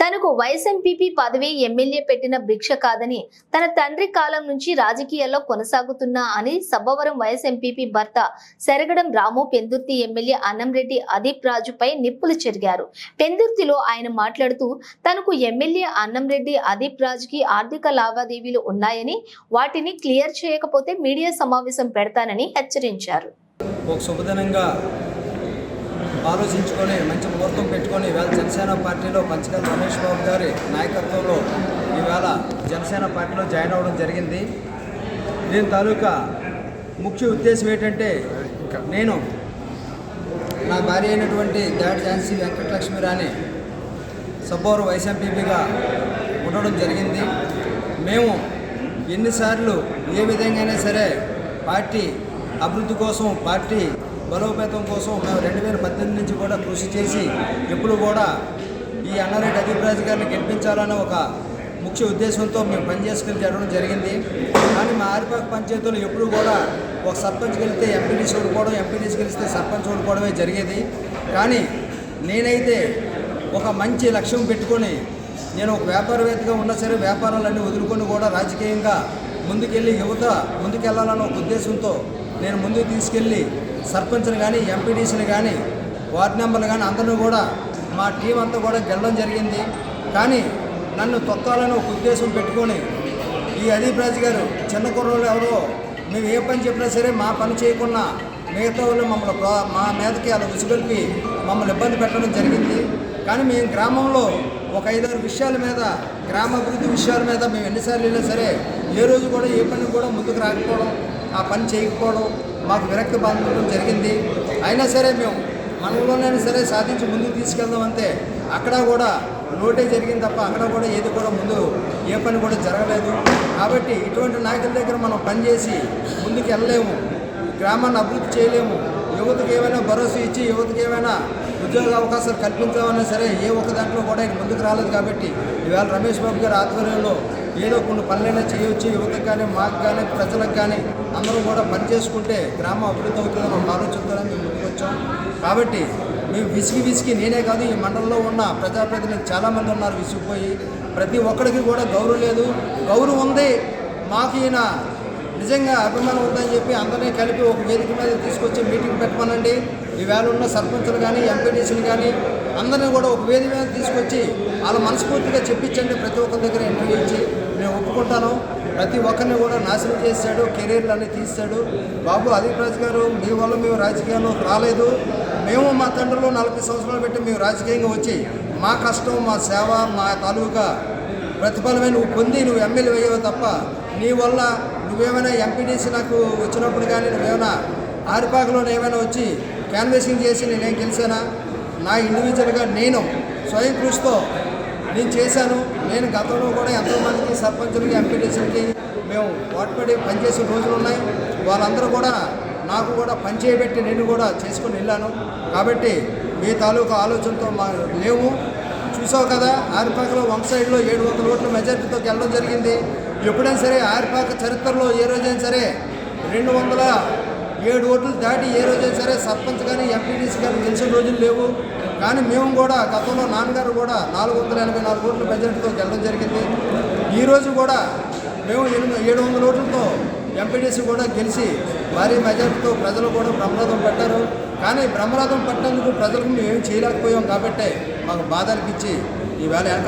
తనకు వైఎస్ఎంపీపీ పదవి ఎమ్మెల్యే పెట్టిన భిక్ష కాదని తన తండ్రి కాలం నుంచి రాజకీయాల్లో కొనసాగుతున్నా అని సబ్బవరం వైఎస్ఎంపీపీ భర్త సెరగడం రాము పెందుర్తి ఎమ్మెల్యే అన్నంరెడ్డి అదీప్ రాజుపై నిప్పులు చెరిగారు. పెందుర్తిలో ఆయన మాట్లాడుతూ తనకు ఎమ్మెల్యే అన్నంరెడ్డి అదీప్ రాజుకి ఆర్థిక లావాదేవీలు ఉన్నాయని వాటిని క్లియర్ చేయకపోతే మీడియా సమావేశం పెడతానని హెచ్చరించారు. ఆలోచించుకొని మంచి ముహూర్తం పెట్టుకొని ఈవేళ జనసేన పార్టీలో పంచకల్ రమేష్ బాబు గారి నాయకత్వంలో ఈవేళ జనసేన పార్టీలో జాయిన్ అవ్వడం జరిగింది. దీని తాలూకా ముఖ్య ఉద్దేశం ఏంటంటే నేను నా భార్య అయినటువంటి దాడి ఝాన్సీ వెంకటలక్ష్మి రాణి సబ్బోరు వైఎస్ఎంపీపీగా ఉండడం జరిగింది. మేము ఎన్నిసార్లు ఏ విధంగా అయినా సరే పార్టీ అభివృద్ధి కోసం పార్టీ బలోపేతం కోసం మేము రెండు వేల పద్దెనిమిది నుంచి కూడా కృషి చేసి ఎప్పుడు కూడా ఈ అన్నారెడ్డి అదీప్రాజ్ గారిని గెలిపించాలనే ఒక ముఖ్య ఉద్దేశంతో మేము పనిచేసుకుని జరగడం జరిగింది. కానీ మా ఆరిపాక పంచాయతీలో ఎప్పుడు కూడా ఒక సర్పంచ్ గెలిస్తే ఎంపీడీసీ ఓడిపోవడం ఎంపీడీసీ గెలిస్తే సర్పంచ్ ఓడిపోవడమే జరిగేది. కానీ నేనైతే ఒక మంచి లక్ష్యం పెట్టుకొని నేను ఒక వ్యాపారవేత్తగా ఉన్నా సరే వ్యాపారాలన్నీ వదులుకొని కూడా రాజకీయంగా ముందుకెళ్ళి యువత ముందుకెళ్ళాలన్న ఒక ఉద్దేశంతో నేను ముందుకు తీసుకెళ్ళి సర్పంచ్ని కానీ ఎంపీటీసీని కానీ వార్డు మెంబర్లు కానీ అందరిని కూడా మా టీం అంతా కూడా గెలడం జరిగింది. కానీ నన్ను తొక్కాలని ఒక ఉద్దేశం పెట్టుకొని ఈ అదీప్ రాజు గారు చిన్న కుర్రోళ్ళు ఎవరో మేము ఏ పని చెప్పినా సరే మా పని చేయకుండా మిగతా వాళ్ళు మమ్మల్ని మా మీదకి అలా ఉసుగొల్పి మమ్మల్ని ఇబ్బంది పెట్టడం జరిగింది. కానీ మేము గ్రామంలో ఒక ఐదారు విషయాల మీద గ్రామ అభివృద్ధి విషయాల మీద మేము ఎన్నిసార్లు వెళ్ళినా సరే ఏ రోజు కూడా ఏ పని కూడా ముందుకు రాకపోవడం ఆ పని చేయకపోవడం మాకు విరక్తి బాధపడడం జరిగింది. అయినా సరే మేము మనలోనైనా సరే సాధించి ముందుకు తీసుకెళ్దాం అంతే అక్కడ కూడా లోటే జరిగింది తప్ప అక్కడ కూడా ఏది కూడా ముందు ఏ పని కూడా జరగలేదు. కాబట్టి ఇటువంటి నాయకుల దగ్గర మనం పనిచేసి ముందుకు వెళ్ళలేము. గ్రామాన్ని అభివృద్ధి చేయలేము. యువతకు ఏమైనా భరోసా ఇచ్చి యువతకు ఏమైనా ఉద్యోగ అవకాశాలు కల్పించామన్నా సరే ఏ ఒక్క దాంట్లో కూడా ఆయన ముందుకు రాలేదు కాబట్టి ఇవాళ రమేష్ బాబు గారి ఆధ్వర్యంలో ఏదో కొన్ని పనులైనా చేయొచ్చు యువతకు కానీ మాకు కానీ ప్రజలకు కానీ అందరూ కూడా పని చేసుకుంటే గ్రామం అభివృద్ధి అవుతుందని ఒక ఆలోచనతో మేము ముందుకు వచ్చాం. కాబట్టి మేము విసిగి విసిగి నేనే కాదు ఈ మండలంలో ఉన్న ప్రజాప్రతినిధులు చాలామంది ఉన్నారు విసిగిపోయి. ప్రతి ఒక్కరికి కూడా గౌరవం లేదు. గౌరవం ఉంది మాకు ఈయన నిజంగా అభిమానం ఉందని చెప్పి అందరినీ కలిపి ఒక వేదిక మీద తీసుకొచ్చి మీటింగ్ పెట్టమనండి. ఈవేళ ఉన్న సర్పంచులు కానీ ఎంపీటీసీలు కానీ అందరినీ కూడా ఒక వేదిక మీద తీసుకొచ్చి వాళ్ళ మనస్ఫూర్తిగా చెప్పించండి. ప్రతి ఒక్కరి దగ్గర ఇంటర్వ్యూ ఇచ్చి నేను ఒప్పుకుంటాను. ప్రతి ఒక్కరిని కూడా నాశనం చేశాడు కెరీర్లు అన్నీ తీశాడు. బాబు అదీప్ రాజు గారు మీ వల్ల మేము రాజకీయాల్లో రాలేదు. మేము మా తండ్రులు నలభై సంవత్సరాలు పెట్టి మేము రాజకీయంగా వచ్చి మా కష్టం మా సేవ మా తాలూకా ప్రతిఫలమే నువ్వు పొంది నువ్వు ఎమ్మెల్యే అయ్యావు తప్ప నీ వల్ల నువ్వేమైనా ఎంపీటీసీ నాకు వచ్చినప్పుడు కానీ నువ్వేమైనా ఆరిపాకలో ఏమైనా వచ్చి క్యాన్వేసింగ్ చేసి నేనేం గెలిచానా? నా ఇండివిజువల్గా నేను స్వయం కృషితో నేను చేశాను. నేను గతంలో కూడా ఎంతోమందికి సర్పంచులకి ఎంపీటీసీలకి మేము వాటిపడి పనిచేసిన రోజులు ఉన్నాయి. వాళ్ళందరూ కూడా నాకు కూడా పని చేయబెట్టి నేను కూడా చేసుకుని వెళ్ళాను. కాబట్టి మీ తాలూకా ఆలోచనతో మా లేవు. చూసావు కదా ఆరిపాకలో వన్ సైడ్లో ఏడు వందల ఓట్ల మెజార్టీతో గెలడం జరిగింది. ఎప్పుడైనా సరే ఆరిపాక చరిత్రలో ఏ రోజైనా సరే రెండు వందల ఏడు ఓట్లు దాటి ఏ రోజైనా సరే సర్పంచ్ కానీ ఎంపీటీసీ కానీ గెలిచిన రోజులు లేవు. కానీ మేము కూడా గతంలో నాన్నగారు కూడా నాలుగు వందల ఎనభై నాలుగు ఓట్ల మెజార్టీతో గెలడం జరిగింది. ఈరోజు కూడా మేము ఎనిమిది ఏడు వందల ఓట్లతో ఎంపీటీసీ కూడా గెలిచి భారీ మెజార్టీతో ప్రజలు కూడా బ్రహ్మరథం పెట్టారు. కానీ బ్రహ్మరథం పట్టినందుకు ప్రజలకు మేము ఏమి చేయలేకపోయాం కాబట్టి మాకు బాధ అనిపించి ఈవేళ